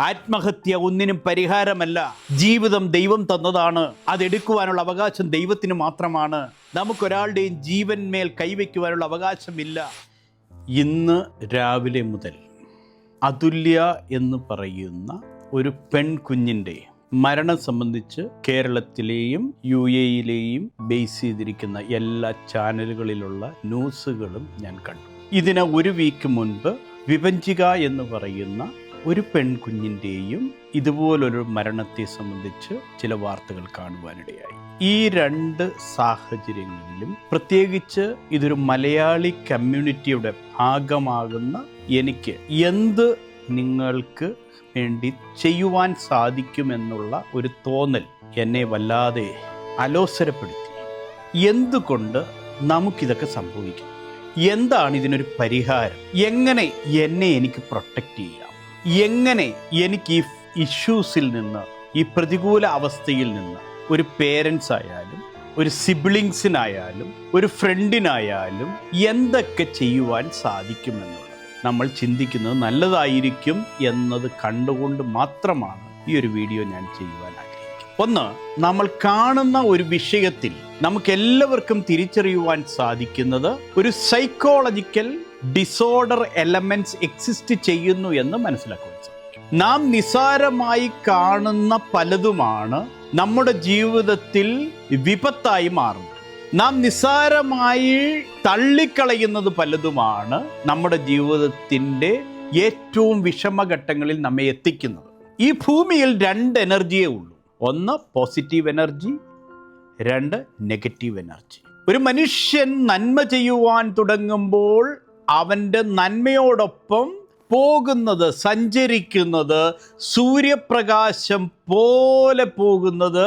ആത്മഹത്യ ഒന്നിനും പരിഹാരമല്ല. ജീവിതം ദൈവം തന്നതാണ്. അതെടുക്കുവാനുള്ള അവകാശം ദൈവത്തിന് മാത്രമാണ്. നമുക്കൊരാളുടെയും ജീവന്മേൽ കൈവയ്ക്കുവാനുള്ള അവകാശമില്ല. ഇന്ന് രാവിലെ മുതൽ അതുല്യ എന്ന് പറയുന്ന ഒരു പെൺകുഞ്ഞിന്റെ മരണം സംബന്ധിച്ച് കേരളത്തിലെയും യു എയിലെയും ബേസ് ചെയ്തിരിക്കുന്ന എല്ലാ ചാനലുകളിലുള്ള ന്യൂസുകളും ഞാൻ കണ്ടു. ഇതിന് ഒരു വീക്ക് മുൻപ് വിഭഞ്ചിക എന്ന് പറയുന്ന ഒരു പെൺകുഞ്ഞിന്റെയും ഇതുപോലൊരു മരണത്തെ സംബന്ധിച്ച് ചില വാർത്തകൾ കാണുവാനിടയായി. ഈ രണ്ട് സാഹചര്യങ്ങളിലും പ്രത്യേകിച്ച് ഇതൊരു മലയാളി കമ്മ്യൂണിറ്റിയുടെ ഭാഗമാകുന്ന എനിക്ക് എന്ത് നിങ്ങൾക്ക് വേണ്ടി ചെയ്യുവാൻ സാധിക്കുമെന്നുള്ള ഒരു തോന്നൽ എന്നെ വല്ലാതെ അലോസരപ്പെടുത്തി. എന്തുകൊണ്ട് നമുക്കിതൊക്കെ സംഭവിക്കും? എന്താണ് ഇതിനൊരു പരിഹാരം? എങ്ങനെ എന്നെ എനിക്ക് പ്രൊട്ടക്റ്റ് ചെയ്യാം? എങ്ങനെ എനിക്ക് ഈ ഇഷ്യൂസിൽ നിന്ന് ഈ പ്രതികൂല അവസ്ഥയിൽ നിന്ന് ഒരു പേരൻസ് ആയാലും ഒരു സിബ്ലിങ്സിനായാലും ഒരു ഫ്രണ്ടിനായാലും എന്തൊക്കെ ചെയ്യുവാൻ സാധിക്കുമെന്നുള്ളത് നമ്മൾ ചിന്തിക്കുന്നത് നല്ലതായിരിക്കും എന്നത് കണ്ടുകൊണ്ട് മാത്രമാണ് ഈ ഒരു വീഡിയോ ഞാൻ ആഗ്രഹിക്കുന്നത് ഒന്ന് നമ്മൾ കാണുന്ന ഒരു വിഷയത്തിൽ നമുക്ക് എല്ലാവർക്കും തിരിച്ചറിയുവാൻ സാധിക്കുന്നത് ഒരു സൈക്കോളജിക്കൽ ഡിസോർഡർ എലമെന്റ്സ് എക്സിസ്റ്റ് ചെയ്യുന്നു എന്ന് മനസ്സിലാക്കുവാൻ നാം നിസാരമായി കാണുന്ന പലതുമാണ് നമ്മുടെ ജീവിതത്തിൽ വിപത്തായി മാറുന്നത്. നാം നിസാരമായി തള്ളിക്കളയുന്നത് പലതുമാണ് നമ്മുടെ ജീവിതത്തിന്റെ ഏറ്റവും വിഷമഘട്ടങ്ങളിൽ നമ്മെ എത്തിക്കുന്നത്. ഈ ഭൂമിയിൽ രണ്ട് എനർജിയേ ഉള്ളൂ. ഒന്ന് പോസിറ്റീവ് എനർജി രണ്ട് നെഗറ്റീവ് എനർജി ഒരു മനുഷ്യൻ നന്മ ചെയ്യുവാൻ തുടങ്ങുമ്പോൾ അവന്റെ നന്മയോടൊപ്പം പോകുന്നത് സഞ്ചരിക്കുന്നത് സൂര്യപ്രകാശം പോലെ പോകുന്നത്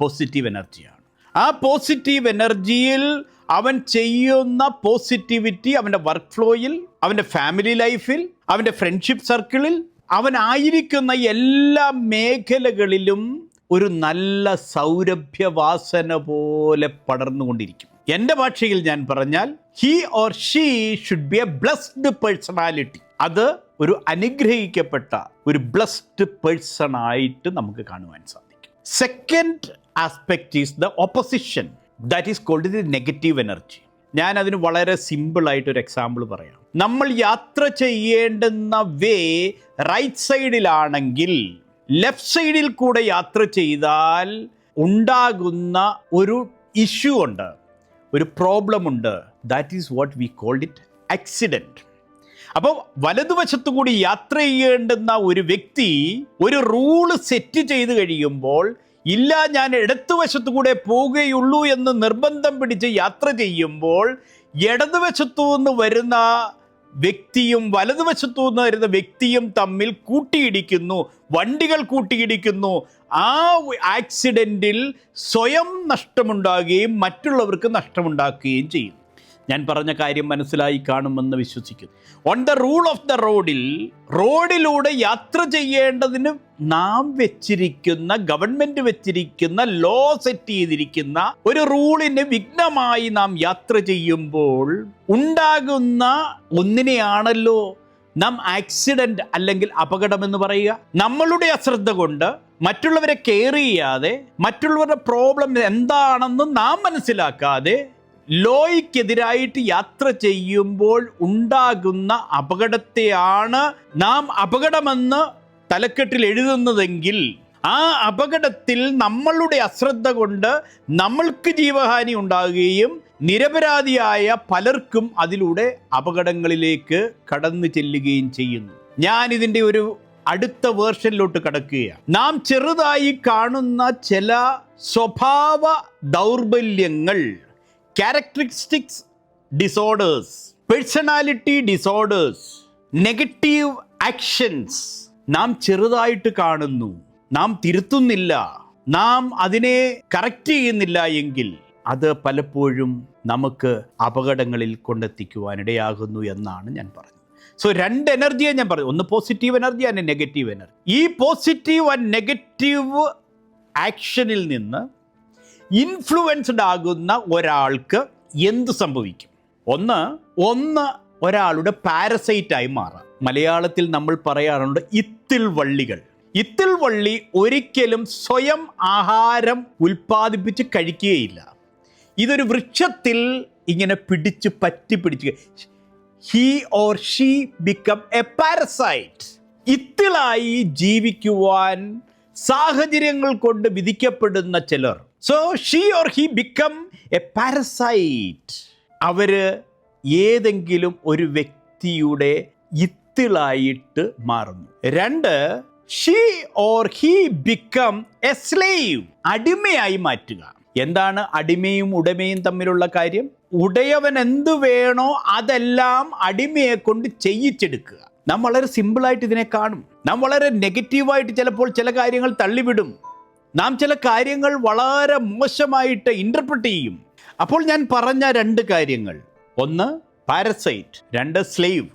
പോസിറ്റീവ് എനർജിയാണ് ആ പോസിറ്റീവ് എനർജിയിൽ അവൻ ചെയ്യുന്ന പോസിറ്റിവിറ്റി അവന്റെ വർക്ക് ഫ്ലോയിൽ അവന്റെ ഫാമിലി ലൈഫിൽ അവന്റെ ഫ്രണ്ട്ഷിപ്പ് സർക്കിളിൽ അവനായിരിക്കുന്ന എല്ലാ മേഖലകളിലും ഒരു നല്ല സൗരഭ്യവാസന പോലെ പടർന്നുകൊണ്ടിരിക്കും. എന്റെ ഭാഷയിൽ ഞാൻ പറഞ്ഞാൽ he or she should be a blessed personality അത് ഒരു അനുഗ്രഹിക്കപ്പെട്ട ഒരു ബ്ലസ്ഡ് പേഴ്സൺ ആയിട്ട് നമുക്ക് കാണുവാൻ സാധിക്കും. Second aspect is the opposition that is called the negative energy ഞാൻ അതിന് വളരെ സിമ്പിൾ ആയിട്ട് ഒരു എക്സാമ്പിൾ പറയാം. നമ്മൾ യാത്ര ചെയ്യേണ്ടുന്ന വേ റൈറ്റ് സൈഡിലാണെങ്കിൽ ലെഫ്റ്റ് സൈഡിൽ കൂടെ യാത്ര ചെയ്താൽ ഉണ്ടാകുന്ന ഒരു ഇഷ്യൂ ഉണ്ട്. ഒരു പ്രോബ്ലം ഉണ്ട്. That is what we called it accident അപ്പോൾ വലതുവശത്തു കൂടി യാത്ര ചെയ്യേണ്ടുന്ന ഒരു വ്യക്തി ഒരു റൂൾ സെറ്റ് ചെയ്ത് കഴിയുമ്പോൾ ഇല്ല ഞാൻ ഇടത്തുവശത്തു കൂടെ പോവുകയുള്ളൂ എന്ന് നിർബന്ധം പിടിച്ച് യാത്ര ചെയ്യുമ്പോൾ ഇടതുവശത്തു നിന്ന് വരുന്ന വ്യക്തിയും വലതുവശത്തു നിന്ന് വരുന്ന വ്യക്തിയും തമ്മിൽ കൂട്ടിയിടിക്കുന്നു വണ്ടികൾ കൂട്ടിയിടിക്കുന്നു. ആ ആക്സിഡന്റിൽ സ്വയം നഷ്ടമുണ്ടാകുകയും മറ്റുള്ളവർക്ക് നഷ്ടമുണ്ടാക്കുകയും ചെയ്യും ഞാൻ പറഞ്ഞ കാര്യം മനസ്സിലായി കാണുമെന്ന് വിശ്വസിക്കുന്നു. On the rule of the റോഡിൽ റോഡിലൂടെ യാത്ര ചെയ്യേണ്ടതിന് നാം വെച്ചിരിക്കുന്ന ഗവൺമെന്റ് വെച്ചിരിക്കുന്ന ലോ സെറ്റ് ചെയ്തിരിക്കുന്ന ഒരു റൂളിന് വിഘ്നമായി നാം യാത്ര ചെയ്യുമ്പോൾ ഉണ്ടാകുന്ന ഒന്നിനെയാണല്ലോ നാം ആക്സിഡന്റ് അല്ലെങ്കിൽ അപകടം എന്ന് പറയുക. നമ്മളുടെ അശ്രദ്ധ കൊണ്ട് മറ്റുള്ളവരെ കെയർ ചെയ്യാതെ മറ്റുള്ളവരുടെ പ്രോബ്ലം എന്താണെന്ന് നാം മനസ്സിലാക്കാതെ ലോയ്ക്കെതിരായിട്ട് യാത്ര ചെയ്യുമ്പോൾ ഉണ്ടാകുന്ന അപകടത്തെയാണ് നാം അപകടമെന്ന് തലക്കെട്ടിൽ എഴുതുന്നതെങ്കിൽ ആ അപകടത്തിൽ നമ്മളുടെ അശ്രദ്ധ കൊണ്ട് നമ്മൾക്ക് ജീവഹാനി ഉണ്ടാകുകയും നിരപരാധിയായ പലർക്കും അതിലൂടെ അപകടങ്ങളിലേക്ക് കടന്നു ചെല്ലുകയും ചെയ്യുന്നു. ഞാൻ ഇതിന്റെ ഒരു അടുത്ത വേർഷനിലോട്ട് കടക്കുകയാണ്. നാം ചെറുതായി കാണുന്ന ചില സ്വഭാവ ദൗർബല്യങ്ങൾ characteristics disorders personality disorders negative actions നാം ചെറുതായിട്ട് കാണുന്നു നാം തിരുത്തുന്നില്ല നാം അതിനെ കറക്റ്റ് ചെയ്യുന്നില്ല എങ്കിൽ അത് പലപ്പോഴും നമുക്ക് അപകടങ്ങളിൽ കൊണ്ടെത്തിക്കുവാനിടയാകുന്നു എന്നാണ് ഞാൻ പറഞ്ഞത്. സോ രണ്ട് എനർജിയെ ഞാൻ പറഞ്ഞു ഒന്ന് positive energy and negative energy ഈ പോസിറ്റീവ് ആൻഡ് നെഗറ്റീവ് ആക്ഷനിൽ നിന്ന് ഇൻഫ്ലുവൻസ്ഡ് ആകുന്ന ഒരാൾക്ക് എന്ത് സംഭവിക്കും? ഒന്ന് ഒന്ന് ഒരാളുടെ പാരസൈറ്റായി മാറാം. മലയാളത്തിൽ നമ്മൾ പറയാറുണ്ട് ഇത്തിൽ വള്ളികൾ. ഇത്തിൽ വള്ളി ഒരിക്കലും സ്വയം ആഹാരം ഉൽപ്പാദിപ്പിച്ച് കഴിക്കുകയില്ല. ഇതൊരു വൃക്ഷത്തിൽ ഇങ്ങനെ പിടിച്ച് പറ്റി പിടിച്ച് he or she become a parasite. ഇത്തിളായി ജീവിക്കുവാൻ സാഹചര്യങ്ങൾ കൊണ്ട് വിധിക്കപ്പെടുന്ന ചിലർ so she or he become a parasite അവർ ഏതെങ്കിലും ഒരു വ്യക്തിയുടെ ഇത്തിളായിട്ട് മാറുന്നു. രണ്ട് she or he become a slave അടിമയായി മാറ്റുക. എന്താണ് അടിമയും ഉടമയും തമ്മിലുള്ള കാര്യം? ഉടയവൻ എന്ത് വേണോ അതെല്ലാം അടിമയെ കൊണ്ട് ചെയ്യിച്ചെടുക്കുക. നാം വളരെ സിമ്പിളായിട്ട് ഇതിനെ കാണും. നാം വളരെ നെഗറ്റീവായിട്ട് ചിലപ്പോൾ ചില കാര്യങ്ങൾ തള്ളിവിടും. നാം ചില കാര്യങ്ങൾ വളരെ മോശമായിട്ട് ഇന്റർപ്രറ്റ് ചെയ്യും. അപ്പോൾ ഞാൻ പറഞ്ഞ രണ്ട് കാര്യങ്ങൾ. ഒന്ന് പാരസൈറ്റ് രണ്ട് സ്ലേവ്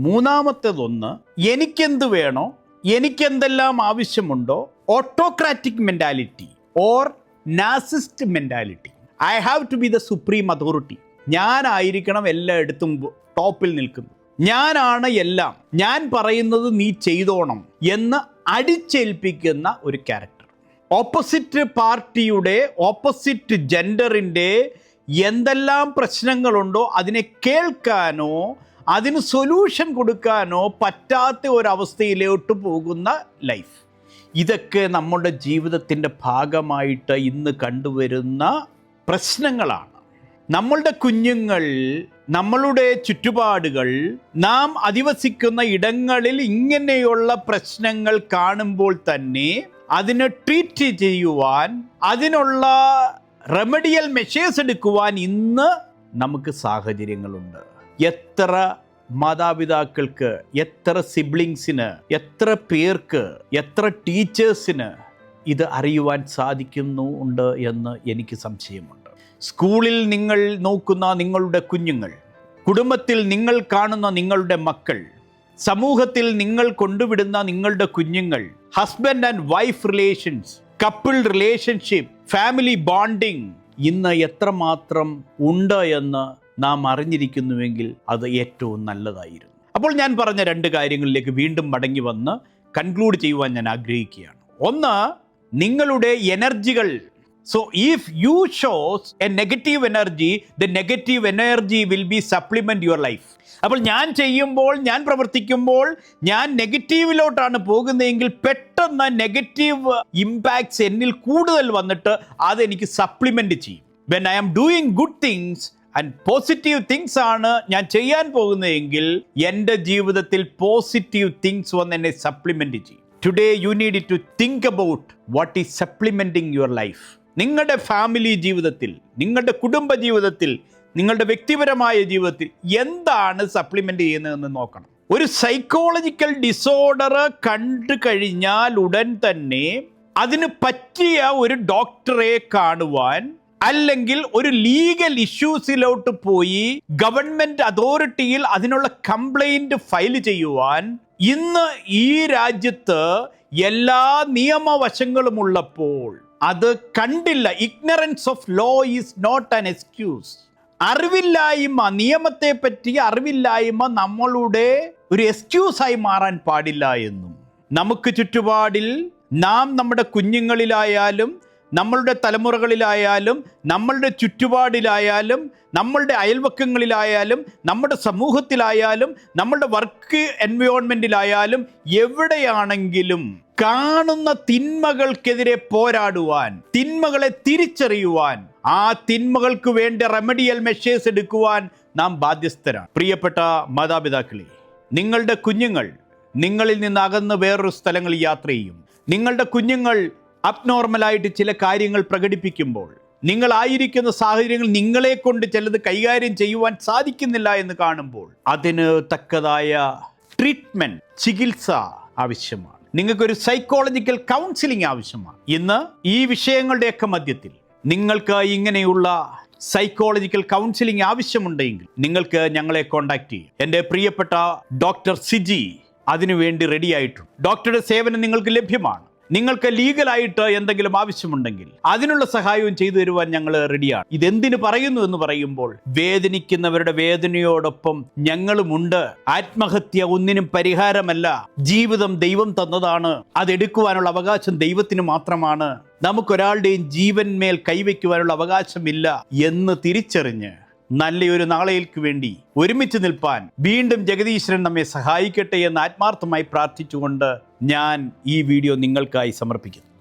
മൂന്നാമത്തേതൊന്ന് എനിക്കെന്ത് വേണോ എനിക്കെന്തെല്ലാം ആവശ്യമുണ്ടോ autocratic mentality or Nazist mentality I have to be the supreme authority ഞാനായിരിക്കണം എല്ലായിടത്തും ടോപ്പിൽ നിൽക്കുന്നത്. ഞാനാണ് എല്ലാം. ഞാൻ പറയുന്നത് നീ ചെയ്തോണം എന്ന് അടിച്ചേൽപ്പിക്കുന്ന ഒരു ക്യാരക്ടർ ഓപ്പോസിറ്റ് പാർട്ടിയുടെ ഓപ്പോസിറ്റ് ജെൻഡറിന്റെ എന്തെല്ലാം പ്രശ്നങ്ങളുണ്ടോ അതിനെ കേൾക്കാനോ അതിന് സൊല്യൂഷൻ കൊടുക്കാനോ പറ്റാത്ത ഒരവസ്ഥയിലോട്ട് പോകുന്ന ലൈഫ്. ഇതൊക്കെ നമ്മുടെ ജീവിതത്തിന്റെ ഭാഗമായിട്ട് ഇന്ന് കണ്ടുവരുന്ന പ്രശ്നങ്ങളാണ്. നമ്മളുടെ കുഞ്ഞുങ്ങൾ നമ്മളുടെ ചുറ്റുപാടുകൾ നാം അധിവസിക്കുന്ന ഇടങ്ങളിൽ ഇങ്ങനെയുള്ള പ്രശ്നങ്ങൾ കാണുമ്പോൾ തന്നെ അതിനെ ട്രീറ്റ് ചെയ്യുവാൻ അതിനുള്ള റെമഡിയൽ മെഷേഴ്സ് എടുക്കുവാൻ ഇന്ന് നമുക്ക് സാഹചര്യങ്ങളുണ്ട്. എത്ര മാതാപിതാക്കൾക്ക് എത്ര സിബ്ലിങ്സിന് എത്ര പേർക്ക് എത്ര ടീച്ചേഴ്സിന് ഇത് അറിയുവാൻ സാധിക്കുന്നു ഉണ്ട് എന്ന് എനിക്ക് സംശയമുണ്ട്. സ്കൂളിൽ നിങ്ങൾ നോക്കുന്ന നിങ്ങളുടെ കുഞ്ഞുങ്ങൾ കുടുംബത്തിൽ നിങ്ങൾ കാണുന്ന നിങ്ങളുടെ മക്കൾ സമൂഹത്തിൽ നിങ്ങൾ കൊണ്ടുവിടുന്ന നിങ്ങളുടെ കുഞ്ഞുങ്ങൾ husband and wife relations couple relationship family bonding ഇന്ന് എത്രമാത്രം ഉണ്ട് എന്ന് നാം അറിഞ്ഞിരിക്കുന്നുവെങ്കിൽ അത് ഏറ്റവും നല്ലതായിരുന്നു. അപ്പോൾ ഞാൻ പറഞ്ഞ രണ്ട് കാര്യങ്ങളിലേക്ക് വീണ്ടും മടങ്ങി വന്ന് കൺക്ലൂഡ് ചെയ്യുവാൻ ഞാൻ ആഗ്രഹിക്കുകയാണ്. ഒന്ന് നിങ്ങളുടെ എനർജികൾ so if you shows a negative energy the negative energy will be supplement your life അപ്പോൾ ഞാൻ ചെയ്യുമ്പോൾ ഞാൻ പ്രവർത്തിക്കുമ്പോൾ ഞാൻ നെഗറ്റീവിലോട്ടാണ് പോകുന്നതെങ്കിൽ പെട്ടെന്ന് നെഗറ്റീവ് ഇമ്പാക്ട്സ് എന്നിൽ കൂടുതൽ വന്നിട്ട് അതെനിക്ക് സപ്ലിമെന്റ് ചെയ്യും. When I am doing good things and positive things ആണ് ഞാൻ ചെയ്യാൻ പോകുന്നതെങ്കിൽ എന്റെ ജീവിതത്തിൽ പോസിറ്റീവ് തിങ്സ് വന്ന് എന്നെ സപ്ലിമെന്റ് ചെയ്യും. Today you need to think about what is supplementing your life നിങ്ങളുടെ ഫാമിലി ജീവിതത്തിൽ നിങ്ങളുടെ കുടുംബ ജീവിതത്തിൽ നിങ്ങളുടെ വ്യക്തിപരമായ ജീവിതത്തിൽ എന്താണ് സപ്ലിമെന്റ് ചെയ്യുന്നതെന്ന് നോക്കണം. ഒരു സൈക്കോളജിക്കൽ ഡിസോർഡർ കണ്ടു കഴിഞ്ഞാൽ ഉടൻ തന്നെ അതിന് പറ്റിയ ഒരു ഡോക്ടറെ കാണുവാൻ അല്ലെങ്കിൽ ഒരു ലീഗൽ ഇഷ്യൂസിലോട്ട് പോയി ഗവൺമെന്റ് അതോറിറ്റിയിൽ അതിനുള്ള കംപ്ലൈന്റ് ഫയൽ ചെയ്യുവാൻ ഇന്ന് ഈ രാജ്യത്ത് എല്ലാ നിയമവശങ്ങളും ഉള്ളപ്പോൾ അത് കണ്ടില്ല. Ignorance of law is not an excuse അറിവില്ലായ്മ നിയമത്തെ പറ്റി അറിവില്ലായ്മ നമ്മളുടെ ഒരു എക്സ്ക്യൂസായി മാറാൻ പാടില്ല എന്നും. നമുക്ക് ചുറ്റുപാടിൽ നാം നമ്മുടെ കുഞ്ഞുങ്ങളിലായാലും നമ്മളുടെ തലമുറകളിലായാലും നമ്മളുടെ ചുറ്റുപാടിലായാലും നമ്മളുടെ അയൽവക്കങ്ങളിലായാലും നമ്മുടെ സമൂഹത്തിലായാലും നമ്മളുടെ വർക്ക് എൻവയോൺമെന്റിലായാലും എവിടെയാണെങ്കിലും കാണുന്ന തിന്മകൾക്കെതിരെ പോരാടുവാൻ തിന്മകളെ തിരിച്ചറിയുവാൻ ആ തിന്മകൾക്ക് വേണ്ട റെമഡിയൽ മെഷേഴ്സ് എടുക്കുവാൻ നാം ബാധ്യസ്ഥരാണ്. പ്രിയപ്പെട്ട മാതാപിതാക്കളെ നിങ്ങളുടെ കുഞ്ഞുങ്ങൾ നിങ്ങളിൽ നിന്ന് അകന്ന് വേറൊരു സ്ഥലങ്ങളിൽ യാത്ര ചെയ്യും. നിങ്ങളുടെ കുഞ്ഞുങ്ങൾ അബ്നോർമലായിട്ട് ചില കാര്യങ്ങൾ പ്രകടിപ്പിക്കുമ്പോൾ നിങ്ങളായിരിക്കുന്ന സാഹചര്യങ്ങൾ നിങ്ങളെ കൊണ്ട് ചിലത് കൈകാര്യം ചെയ്യുവാൻ സാധിക്കുന്നില്ല എന്ന് കാണുമ്പോൾ അതിന് തക്കതായ ട്രീറ്റ്മെന്റ് ചികിത്സ ആവശ്യമാണ്. നിങ്ങൾക്കൊരു സൈക്കോളജിക്കൽ കൗൺസിലിംഗ് ആവശ്യമാണ്. ഇന്ന് ഈ വിഷയങ്ങളുടെയൊക്കെ മധ്യത്തിൽ നിങ്ങൾക്ക് ഇങ്ങനെയുള്ള സൈക്കോളജിക്കൽ കൗൺസിലിംഗ് ആവശ്യമുണ്ടെങ്കിൽ നിങ്ങൾക്ക് ഞങ്ങളെ കോൺടാക്ട് ചെയ്യും. എന്റെ പ്രിയപ്പെട്ട ഡോക്ടർ സിജി അതിനുവേണ്ടി റെഡിയായിട്ടുണ്ട്. ഡോക്ടറുടെ സേവനം നിങ്ങൾക്ക് ലഭ്യമാണ്. നിങ്ങൾക്ക് ലീഗലായിട്ട് എന്തെങ്കിലും ആവശ്യമുണ്ടെങ്കിൽ അതിനുള്ള സഹായവും ചെയ്തു തരുവാൻ ഞങ്ങൾ റെഡിയാണ്. ഇതെന്തിനു പറയുന്നു എന്ന് പറയുമ്പോൾ വേദനിക്കുന്നവരുടെ വേദനയോടൊപ്പം ഞങ്ങളുമുണ്ട്. ആത്മഹത്യ ഒന്നിനും പരിഹാരമല്ല. ജീവിതം ദൈവം തന്നതാണ്. അതെടുക്കുവാനുള്ള അവകാശം ദൈവത്തിന് മാത്രമാണ്. നമുക്കൊരാളുടെയും ജീവന്മേൽ കൈവയ്ക്കുവാനുള്ള അവകാശമില്ല എന്ന് തിരിച്ചറിഞ്ഞ് നല്ലൊരു നാളേൽക്ക് വേണ്ടി ഒരുമിച്ച് നിൽപ്പാൻ വീണ്ടും ജഗദീശ്വരൻ നമ്മെ സഹായിക്കട്ടെ എന്ന് ആത്മാർത്ഥമായി പ്രാർത്ഥിച്ചുകൊണ്ട് ഞാൻ ഈ വീഡിയോ നിങ്ങൾക്കായി സമർപ്പിക്കുന്നു.